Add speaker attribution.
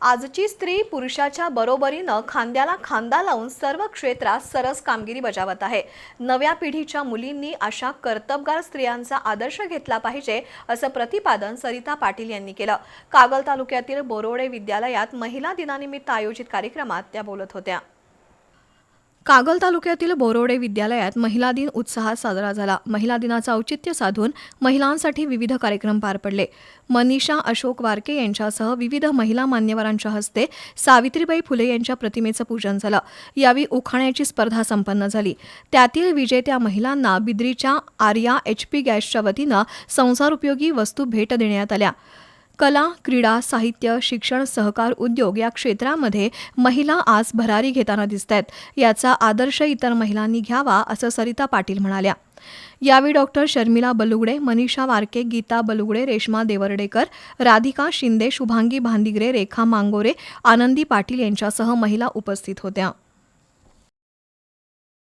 Speaker 1: आजची स्त्री पुरुषाच्या बरोबरीनं खांद्याला खांदा लावून सर्व क्षेत्रात सरस कामगिरी बजावत आहे. नव्या पिढीच्या मुलींनी अशा कर्तबगार स्त्रियांचा आदर्श घेतला पाहिजे असं प्रतिपादन सरिता पाटील यांनी केलं. कागल तालुक्यातील बोरोडे विद्यालयात महिला दिनानिमित्त आयोजित कार्यक्रमात त्या बोलत होत्या. कागल तालुक्यातील बोरोडे विद्यालयात महिला दिन उत्साहात साजरा झाला. महिला दिनाचं औचित्य साधून महिलांसाठी विविध कार्यक्रम पार पडले. मनीषा अशोक वारके यांच्यासह विविध महिला मान्यवरांच्या हस्ते सावित्रीबाई फुले यांच्या प्रतिमेचं पूजन झालं. यावेळी उखाण्याची स्पर्धा संपन्न झाली. त्यातील विजेत्या महिलांना बिद्रीच्या आर्या एच पी गॅसच्या वतीनं संसारोपयोगी वस्तू भेट देण्यात आल्या. कला क्रीडा साहित्य शिक्षण सहकार उद्योग या क्षेत्रामध्ये महिला आज भरारी घेताना दिसत आहेत याचा आदर्श इतर महिलांनी घ्यावा असं सरिता पाटील म्हणाल्या. यावेळी डॉक्टर शर्मिला बलुगडे मनीषा वारके गीता बलुगडे रेश्मा देवर्डेकर राधिका शिंदे शुभांगी भांदिगरे रेखा मांगोरे आनंदी पाटील यांच्यासह महिला उपस्थित होत्या.